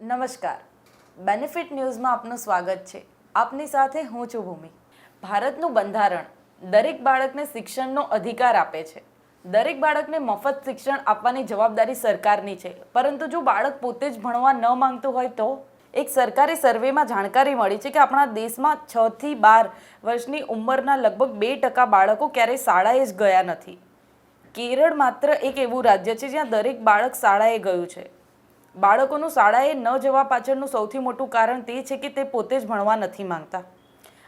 નમસ્કાર. બેનિફિટ ન્યૂઝમાં આપનું સ્વાગત છે. આપની સાથે હું છું ભૂમિ. ભારતનું બંધારણ દરેક બાળકને શિક્ષણનો અધિકાર આપે છે. દરેક બાળકને મફત શિક્ષણ આપવાની જવાબદારી સરકારની છે. પરંતુ જો બાળક પોતે જ ભણવા ન માંગતું હોય તો? એક સરકારી સર્વેમાં જાણકારી મળી છે કે આપણા દેશમાં છ થી બાર વર્ષની ઉંમરના લગભગ બે ટકા બાળકો ક્યારેય શાળાએ જ ગયા નથી. કેરળ માત્ર એક એવું રાજ્ય છે જ્યાં દરેક બાળક શાળાએ ગયું છે. બાળકોનું શાળાએ ન જવા પાછળનું સૌથી મોટું કારણ તે છે કે તે પોતે જ ભણવા નથી માંગતા.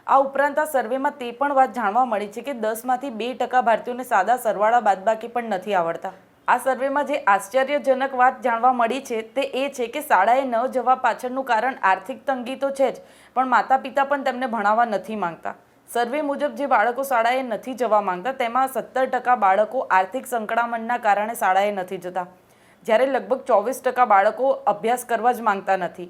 આ ઉપરાંત આ સર્વેમાં તે પણ વાત જાણવા મળી છે કે દસમાંથી બે ટકા ભારતીયોને સાદા સરવાળા બાદબાકી પણ નથી આવડતા. આ સર્વેમાં જે આશ્ચર્યજનક વાત જાણવા મળી છે તે એ છે કે શાળાએ ન જવા પાછળનું કારણ આર્થિક તંગી તો છે જ, પણ માતા પિતા પણ તેમને ભણાવવા નથી માંગતા. સર્વે મુજબ જે બાળકો શાળાએ નથી જવા માંગતા તેમાં સત્તર ટકા બાળકો આર્થિક સંકળામણના કારણે શાળાએ નથી જતા. જ્યારે લગભગ ચોવીસ ટકા બાળકો અભ્યાસ કરવા જ માંગતા નથી.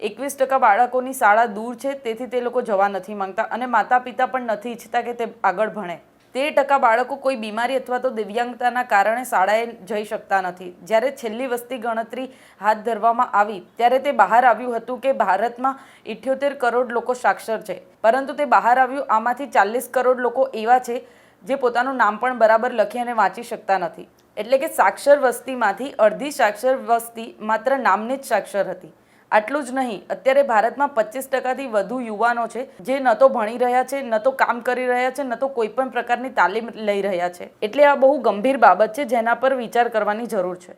એકવીસ ટકા બાળકોની શાળા દૂર છે, તેથી તે લોકો જવા નથી માંગતા અને માતા પિતા પણ નથી ઈચ્છતા કે તે આગળ ભણે. તેર ટકા બાળકો કોઈ બીમારી અથવા તો દિવ્યાંગતાના કારણે શાળાએ જઈ શકતા નથી. જ્યારે છેલ્લી વસ્તી ગણતરી હાથ ધરવામાં આવી, ત્યારે તે બહાર આવ્યું હતું કે ભારતમાં ઇઠ્યોતેર કરોડ લોકો સાક્ષર છે. પરંતુ તે બહાર આવ્યું, આમાંથી ચાલીસ કરોડ લોકો એવા છે, જે પોતાનું નામ પણ બરાબર લખી અને વાંચી શકતા નથી. એટલે કે સાક્ષર વસ્તીમાંથી અડધી સાક્ષર વસ્તી માત્ર નામને જ સાક્ષર હતી. આટલું જ નહીં, અત્યારે ભારતમાં પચીસ ટકાથી વધુ યુવાનો છે જે ન તો ભણી રહ્યા છે, ન તો કામ કરી રહ્યા છે, ન તો કોઈ પણ પ્રકારની તાલીમ લઈ રહ્યા છે. એટલે આ બહુ ગંભીર બાબત છે જેના પર વિચાર કરવાની જરૂર છે.